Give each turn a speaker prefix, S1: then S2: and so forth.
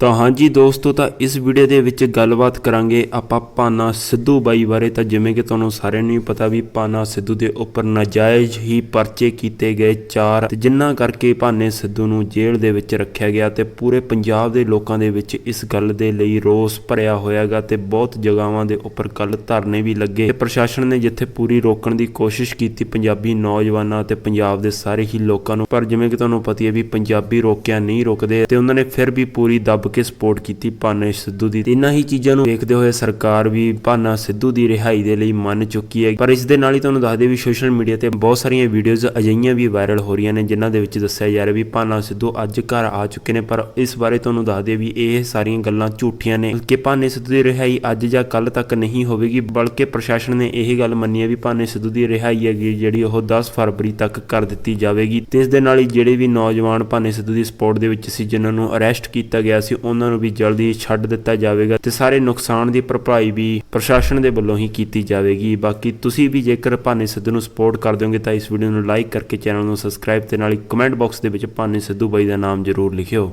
S1: ਤਾਂ ਹਾਂਜੀ ਦੋਸਤੋ, ਤਾਂ ਇਸ ਵੀਡੀਓ ਦੇ ਵਿੱਚ ਗੱਲਬਾਤ ਕਰਾਂਗੇ ਆਪਾਂ ਪਾਨਾ ਸਿੱਧੂ ਬਾਈ ਬਾਰੇ। ਤਾਂ ਜਿਵੇਂ ਕਿ ਤੁਹਾਨੂੰ ਸਾਰਿਆਂ ਨੂੰ ਹੀ ਪਤਾ ਵੀ ਪਾਨਾ ਸਿੱਧੂ ਦੇ ਉੱਪਰ ਨਾਜਾਇਜ਼ ਹੀ ਪਰਚੇ ਕੀਤੇ ਗਏ ਚਾਰ। ਤੇ ਜਿੰਨਾ ਕਰਕੇ ਭਾਨੇ ਸਿੱਧੂ ਨੂੰ ਜੇਲ੍ਹ ਦੇ ਵਿੱਚ ਰੱਖਿਆ ਗਿਆ ਤੇ ਪੂਰੇ ਪੰਜਾਬ ਦੇ ਲੋਕਾਂ ਦੇ ਵਿੱਚ ਇਸ ਗੱਲ ਦੇ ਲਈ ਰੋਸ ਭਰਿਆ ਹੋਇਆਗਾ ਤੇ ਬਹੁਤ ਜਗ੍ਹਾਵਾਂ ਦੇ ਉੱਪਰ ਕੱਲ ਧਰਨੇ ਵੀ ਲੱਗੇ। ਤੇ ਪ੍ਰਸ਼ਾਸਨ ਨੇ ਜਿੱਥੇ ਪੂਰੀ ਰੋਕਣ ਦੀ ਕੋਸ਼ਿਸ਼ ਕੀਤੀ ਪੰਜਾਬੀ ਨੌਜਵਾਨਾਂ ਤੇ ਪੰਜਾਬ ਦੇ ਸਾਰੇ ਹੀ ਲੋਕਾਂ ਨੂੰ, ਪਰ ਜਿਵੇਂ ਕਿ ਤੁਹਾਨੂੰ ਪਤਾ ਹੈ ਵੀ ਪੰਜਾਬੀ ਰੋਕਿਆ ਨਹੀਂ ਰੁਕਦੇ ਤੇ ਉਹਨਾਂ ਨੇ ਫਿਰ ਵੀ ਪੂਰੀ ਦੱਬ ਕੇ ਸਪੋਰਟ ਕੀਤੀ ਭਾਨੇ ਸਿੱਧੂ ਦੀ। ਇਹਨਾਂ ਹੀ ਚੀਜ਼ਾਂ ਨੂੰ ਦੇਖਦੇ ਹੋਏ ਸਰਕਾਰ ਵੀ ਭਾਨਾ ਸਿੱਧੂ ਦੀ ਰਿਹਾਈ ਦੇ ਲਈ ਮੰਨ ਚੁੱਕੀ ਹੈ। ਪਰ ਇਸ ਦੇ ਨਾਲ ਹੀ ਤੁਹਾਨੂੰ ਦੱਸ ਦਈਏ ਵੀ ਸੋਸ਼ਲ ਮੀਡੀਆ ਤੇ ਬਹੁਤ ਸਾਰੀਆਂ ਵੀਡੀਓਜ਼ ਅਜਿਹੀਆਂ ਵੀ ਵਾਇਰਲ ਹੋ ਰਹੀਆਂ ਨੇ, ਜਿਨ੍ਹਾਂ ਦੇ ਵਿੱਚ ਦੱਸਿਆ ਜਾ ਰਿਹਾ ਵੀ ਭਾਨਾ ਸਿੱਧੂ ਅੱਜ ਘਰ ਆ ਚੁੱਕੇ ਨੇ। ਪਰ ਇਸ ਬਾਰੇ ਤੁਹਾਨੂੰ ਦੱਸ ਦਈਏ ਵੀ ਇਹ ਸਾਰੀਆਂ ਗੱਲਾਂ ਝੂਠੀਆਂ ਨੇ। ਕਿ ਭਾਨੇ ਸਿੱਧੂ ਦੀ ਰਿਹਾਈ ਅੱਜ ਜਾਂ ਕੱਲ ਤੱਕ ਨਹੀਂ ਹੋਵੇਗੀ। ਬਲਕਿ ਪ੍ਰਸ਼ਾਸਨ ਨੇ ਇਹ ਗੱਲ ਮੰਨੀ ਹੈ ਵੀ ਭਾਨੇ ਸਿੱਧੂ ਦੀ ਰਿਹਾਈ ਹੈਗੀ ਜਿਹੜੀ ਉਹ 10 ਫਰਵਰੀ ਤੱਕ ਕਰ ਦਿੱਤੀ ਜਾਵੇਗੀ। ਤੇ ਇਸ ਦੇ ਨਾਲ ਹੀ ਜਿਹੜੇ ਵੀ ਨੌਜਵਾਨ ਭਾਨੇ ਸਿੱਧੂ ਦੀ ਸਪੋਰਟ ਦੇ ਵਿੱਚ ਸੀ, ਜਿਨ੍ਹਾਂ ਨੂੰ ਅਰੈਸਟ ਕੀਤਾ ਗਿਆ ਸੀ ਉਹਨਾਂ ਨੂੰ ਵੀ ਜਲਦੀ ਛੱਡ ਦਿੱਤਾ ਜਾਵੇਗਾ ਤੇ ਸਾਰੇ ਨੁਕਸਾਨ ਦੀ ਭਰਪਾਈ ਵੀ ਪ੍ਰਸ਼ਾਸਨ ਦੇ ਵੱਲੋਂ ਹੀ ਕੀਤੀ ਜਾਵੇਗੀ। ਬਾਕੀ ਤੁਸੀਂ ਵੀ ਜੇਕਰ ਭਾਨੇ ਸਿੱਧੂ ਨੂੰ ਸਪੋਰਟ ਕਰ ਹੋਗੇ ਤਾਂ ਇਸ ਵੀਡੀਓ ਨੂੰ ਲਾਈਕ ਕਰਕੇ ਚੈਨਲ ਨੂੰ ਸਬਸਕ੍ਰਾਈਬ ਤੇ ਨਾਲ ਹੀ ਕਮੈਂਟ ਬਾਕਸ ਦੇ ਵਿੱਚ ਭਾਨੇ ਸਿੱਧੂ ਬਾਈ ਦਾ ਨਾਮ ਜ਼ਰੂਰ ਲਿਖਿਓ।